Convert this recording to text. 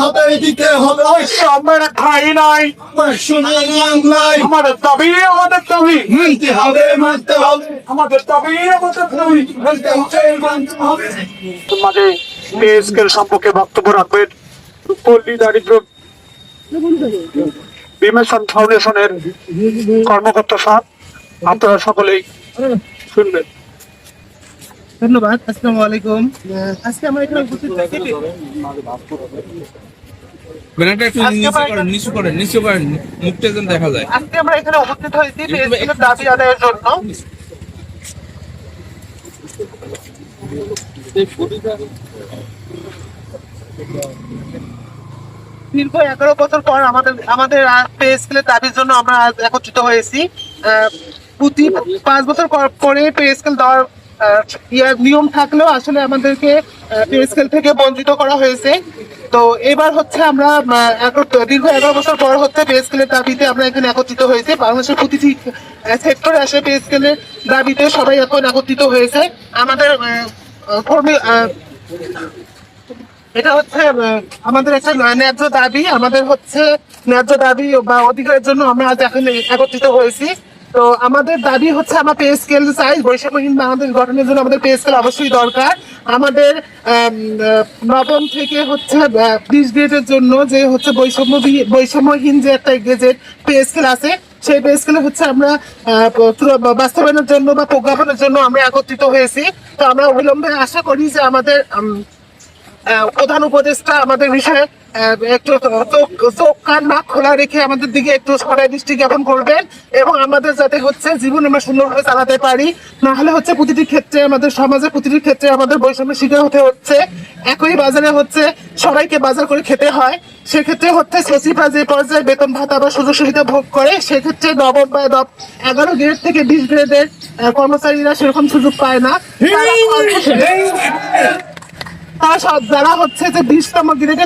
হবে দিতে হবে। আমরা খাই নাই। সোনার বাংলায় আমাদের দাবি আমাদের দাবি। মানতে হবে মানতে হবে। আমাদের দাবি আমাদের দাবি। মানতে হবে মানতে হবে। মাঝে স্কেল সম্পর্কে বক্তব্য রাখবেন। পল্লী দারিদ্র বিমেশন ফাউন্ডেশনের কর্মকর্তা সাহেব আপনারা সকলেই শুনবেন। ধন্যবাদ আসসালামু আলাইকুম। আজকে আমরা এখানে উপস্থিত দেখা যায়। আজকে আমরা এখানে হয়েছি দাবি আদায়ের জন্য। দীর্ঘ এগারো বছর পর আমাদের আমাদের পেএসএলের দাবির জন্য আমরা একত্রিত হয়েছি। আহ, প্রতি পাঁচ বছর পর- পরে পেএসএল দেওয়ার ইয়ার নিয়ম থাকলেও আসলে আমাদেরকে পেএসএল থেকে বঞ্চিত করা হয়েছে। তো এবার হচ্ছে আমরা দীর্ঘ এগারো বছর পর হচ্ছে পেএসএলের দাবিতে আমরা এখানে একত্রিত হয়েছে। বাংলাদেশের প্রতিটি সেক্টরে আসে পেএসএলের দাবিতে সবাই এখন একত্রিত হয়েছে। আমাদের এটা হচ্ছে আমাদের একটা ন্যায্য দাবি। আমাদের হচ্ছে ন্যায্য দাবি বা অধিকারের জন্য আমরা আজ এখানে একত্রিত হয়েছি। তো আমাদের দাবি হচ্ছে আমরা পে স্কেল চাই, বৈষম্যহীন বাংলাদেশ গঠনের জন্য আমাদের পে স্কেল অবশ্যই দরকার। আমাদের নবম থেকে হচ্ছে বিশ গ্রেডের জন্য যে হচ্ছে বৈষম্য বৈষম্যহীন যে একটা গেজেট পে স্কেল আছে, সেই পে স্কেলে হচ্ছে আমরা বাস্তবায়নের জন্য বা প্রজ্ঞাপনের জন্য আমরা একত্রিত হয়েছি। তো আমরা অবিলম্বে আশা করি যে আমাদের প্রধান উপদেষ্টা আমাদের বিষয়ে একটু চোখ চোখ কান নাক খোলা রেখে আমাদের দিকে একটু সরাই দৃষ্টি জ্ঞাপন করবেন এবং আমাদের যাতে হচ্ছে জীবন আমরা সুন্দরভাবে চালাতে পারি। না হলে হচ্ছে প্রতিটি ক্ষেত্রে আমাদের সমাজে প্রতিটি ক্ষেত্রে আমাদের বৈষম্যের শিকার হতে হচ্ছে। একই বাজারে হচ্ছে সবাইকে বাজার করে খেতে হয়। সেক্ষেত্রে হচ্ছে সচিবরা যে পর্যায়ে বেতন ভাতা বা সুযোগ সুবিধা ভোগ করে সেক্ষেত্রে নবম বা এগারো গ্রেড থেকে বিশ গ্রেডের কর্মচারীরা সেরকম সুযোগ পায় না। তারা সব যারা হচ্ছে যে বিশতম গ্রেডে